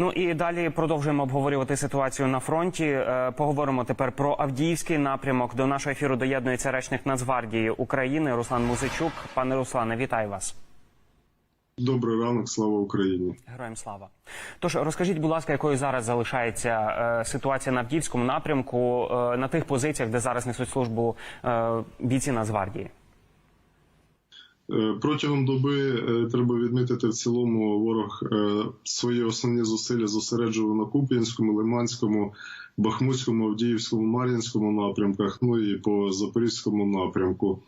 Ну і далі продовжуємо обговорювати ситуацію на фронті. Е, Поговоримо тепер про Авдіївський напрямок. До нашого ефіру доєднується речник Нацгвардії України Руслан Музичук. Пане Руслане, вітаю вас. Добрий ранок, слава Україні. Героям слава. Тож розкажіть, будь ласка, якою зараз залишається е, ситуація на Авдіївському напрямку е, на тих позиціях, де зараз несуть службу е, бійці Нацгвардії? Е, Протягом доби е, треба відмітити в цілому ворог е, свої основні зусилля зосереджував на Куп'янському, Лиманському, Бахмутському, Авдіївському, Мар'їнському напрямках, ну і по Запорізькому напрямку.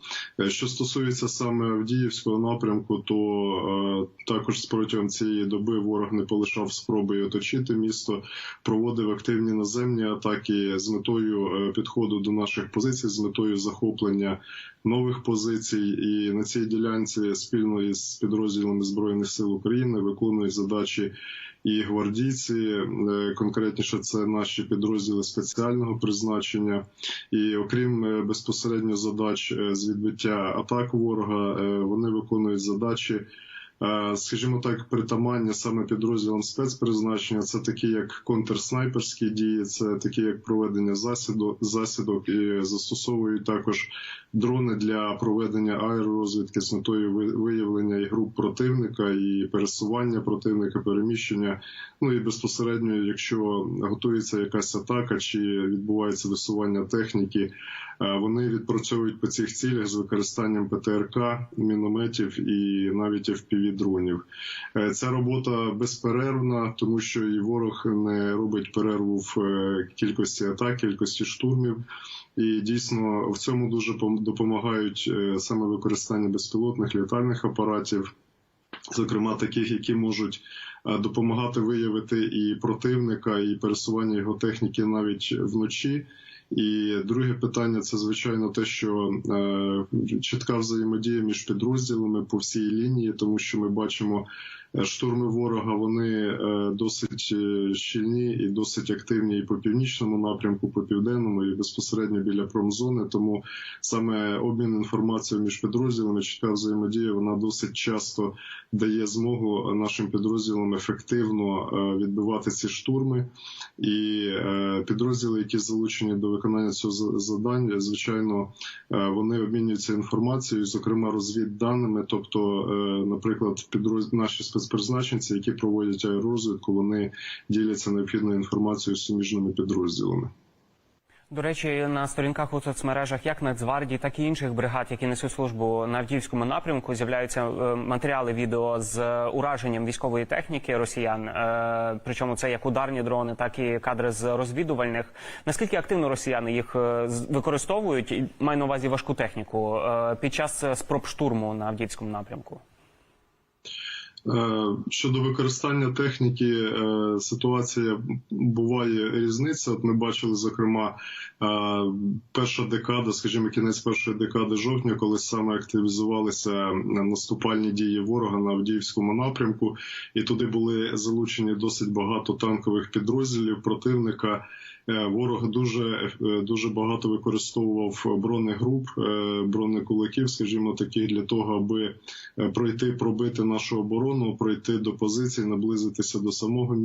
Що стосується саме Авдіївського напрямку, то також протягом цієї доби ворог не полишав спроби оточити місто, проводив активні наземні атаки з метою підходу до наших позицій, з метою захоплення нових позицій. І на цій ділянці спільно із підрозділами збройних сил України виконують задачі і гвардійці, е, конкретніше це наші підрозділи спеціального призначення. І окрім е, безпосередньо задач е, з відбиття атак ворога, вони виконують задачі. Скажімо так, притаманні саме підрозділам спецпризначення, це такі як контрснайперські дії, це такі як проведення засіду, засідок і застосовують також дрони для проведення аеророзвідки з метою ви- виявлення і груп противника, і пересування противника, переміщення. Ну і безпосередньо, якщо готується якась атака чи відбувається висування техніки, вони відпрацьовують по цих цілях з використанням ПТРК, мінометів і навіть fpv дронів. Е, Ця робота безперервна, тому що і ворог не робить перерву в е, кількості атак, кількості штурмів. І дійсно в цьому дуже пом- допомагають е, саме використання безпілотних літальних апаратів, зокрема таких, які можуть допомагати виявити і противника, і пересування його техніки навіть вночі. І друге питання це звичайно те, що е, чітка взаємодія між підрозділами по всій лінії, тому що ми бачимо штурми ворога. Вони е, досить е, щільні і досить активні і по північному напрямку, по південному, і безпосередньо біля промзони. Тому саме обмін інформацією між підрозділами, чітка взаємодія, вона досить часто дає змогу нашим підрозділам ефективно е, відбивати ці штурми. І е, підрозділи, які залучені до виконання цього за- завдання, звичайно, е, вони обмінюються інформацією, зокрема розвідданими. Тобто, е, наприклад, підроз... наші спецпризначенці, які проводять аеророзвідку, вони діляться необхідною інформацією з суміжними підрозділами. До речі, на сторінках у соцмережах як Нацгвардії, так і інших бригад, які несуть службу на Авдіївському напрямку, з'являються е, матеріали відео з ураженням військової техніки росіян. Е, Причому це як ударні дрони, так і кадри з розвідувальних. Наскільки активно росіяни їх е, використовують, маю на увазі важку техніку під час спроб штурму на Авдіївському напрямку? Е, Щодо використання техніки, е, ситуація буває різниця. От ми бачили, зокрема, е, перша декада, скажімо, кінець першої декади жовтня, коли саме активізувалися наступальні дії ворога на Авдіївському напрямку, і туди були залучені досить багато танкових підрозділів противника. Ворог дуже дуже багато використовував бронегруп, бронекулаків, скажімо, таких для того, аби пройти, пробити нашу оборону, пройти до позицій, наблизитися до самого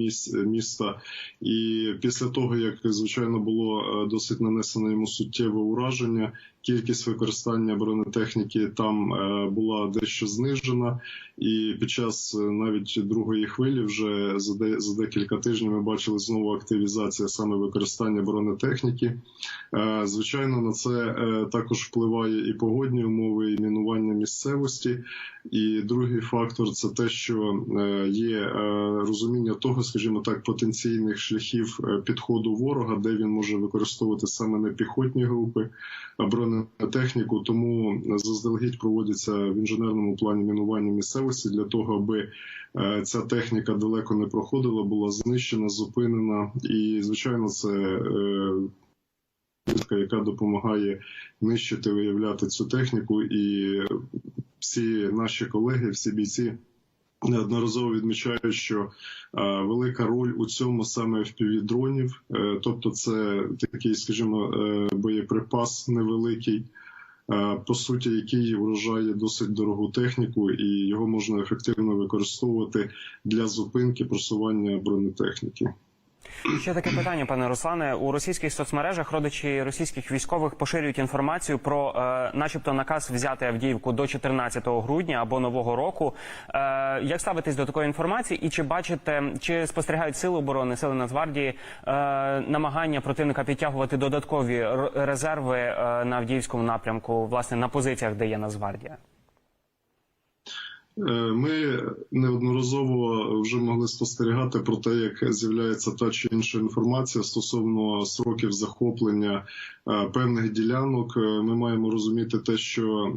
міста. І після того, як звичайно було е, досить нанесено йому суттєве ураження, кількість використання бронетехніки там е, була дещо знижена. І під час е, навіть другої хвилі, вже за декілька тижнів, ми бачили знову активізація саме використання бронетехніки. Е, Звичайно, на це е, також впливає і погодні умови, і мінування місцевості. І другий фактор це те, що е, є е, розуміння того, скажімо так, потенційних шляхів е, підходу ворога, де він може використовувати саме не піхотні групи, а бронетехніку. Тому заздалегідь проводяться в інженерному плані мінування місцевості для того, аби ця техніка далеко не проходила, була знищена, зупинена. І звичайно, це яка допомагає нищити, виявляти цю техніку, і всі наші колеги, всі бійці. Неодноразово відмічаю, що е, велика роль у цьому саме FPV-дронів, е, тобто це такий, скажімо, е, боєприпас невеликий, по суті, який вражає досить дорогу техніку, і його можна ефективно використовувати для зупинки просування бронетехніки. Ще таке питання, пане Руслане. У російських соцмережах родичі російських військових поширюють інформацію про, е, начебто, наказ взяти Авдіївку до 14 грудня або нового року. Е, як ставитесь до такої інформації? І чи бачите, чи спостерігають сили оборони, сили Нацгвардії е, намагання противника підтягувати додаткові резерви е, на Авдіївському напрямку, власне, на позиціях, де є Нацгвардія? Е, Ми неодноразово вже могли спостерігати про те, як з'являється та чи інша інформація стосовно сроків захоплення е, певних ділянок. Е, Ми маємо розуміти те, що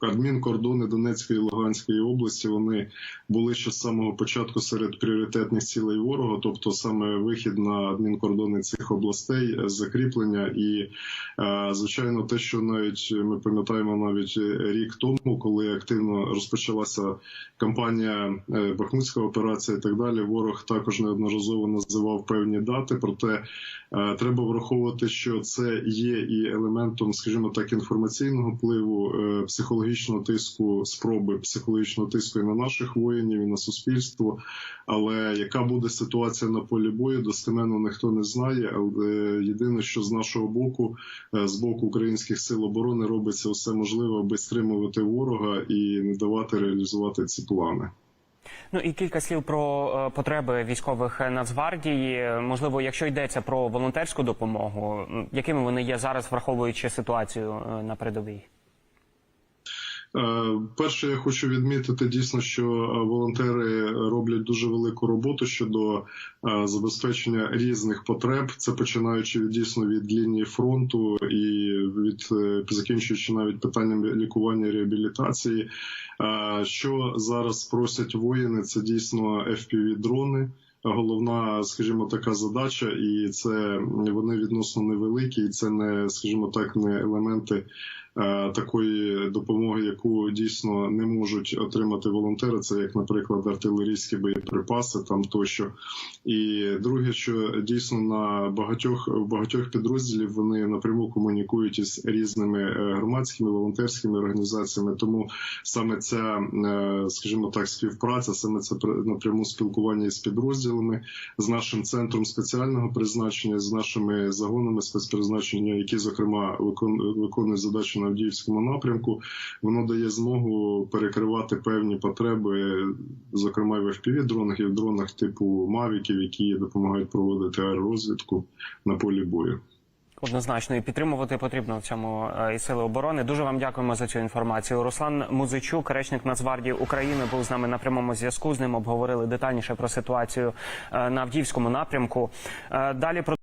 адмінкордони Донецької і Луганської області вони були ще з самого початку серед пріоритетних цілей ворога, тобто саме вихід на адмінкордони цих областей, закріплення і Звичайно, те, що навіть ми пам'ятаємо навіть рік тому, коли активно розпочалася кампанія е, Бахмутська операція і так далі, ворог також неодноразово називав певні дати. Проте е, треба враховувати, що це є і елементом, скажімо так, інформаційного впливу, е, психологічного тиску, спроби психологічного тиску і на наших воїнів, і на суспільство. Але яка буде ситуація на полі бою, достеменно ніхто не знає. Але єдине, що з нашого боку, з боку українських сил оборони, робиться все можливе, аби стримувати ворога і не давати реалізувати ці плани. Ну і кілька слів про е, потреби військових Нацгвардії. Можливо, якщо йдеться про волонтерську допомогу, якими вони є зараз, враховуючи ситуацію е, на передовій? Е, Перше, я хочу відмітити дійсно, що е, волонтери роблять дуже велику роботу щодо е, забезпечення різних потреб. Це починаючи від дійсно від лінії фронту і від закінчуючи навіть питанням лікування реабілітації. Що зараз просять воїни, це дійсно fpv дрони Головна, скажімо, така задача, і це вони відносно невеликі, і це не, скажімо так, не елементи такої допомоги, яку дійсно не можуть отримати волонтери. Це як, наприклад, артилерійські боєприпаси там тощо. І друге, що дійсно на багатьох багатьох підрозділів вони напряму комунікують із різними е, громадськими волонтерськими організаціями. Тому саме ця, е, скажімо так, співпраця, саме це пр- напряму спілкування із підрозділами, з нашим центром спеціального призначення, з нашими загонами спецпризначення, які зокрема виконують задачі на Авдіївському напрямку, воно дає змогу перекривати певні потреби, зокрема в fpv дронах і в дронах типу мавіків, які допомагають проводити аеророзвідку на полі бою. Однозначно і підтримувати потрібно в цьому е, і сили оборони. Дуже вам дякуємо за цю інформацію. Руслан Музичук, речник Нацгвардії України, був з нами на прямому зв'язку. З ним обговорили детальніше про ситуацію е, на Авдіївському напрямку. Е, Далі про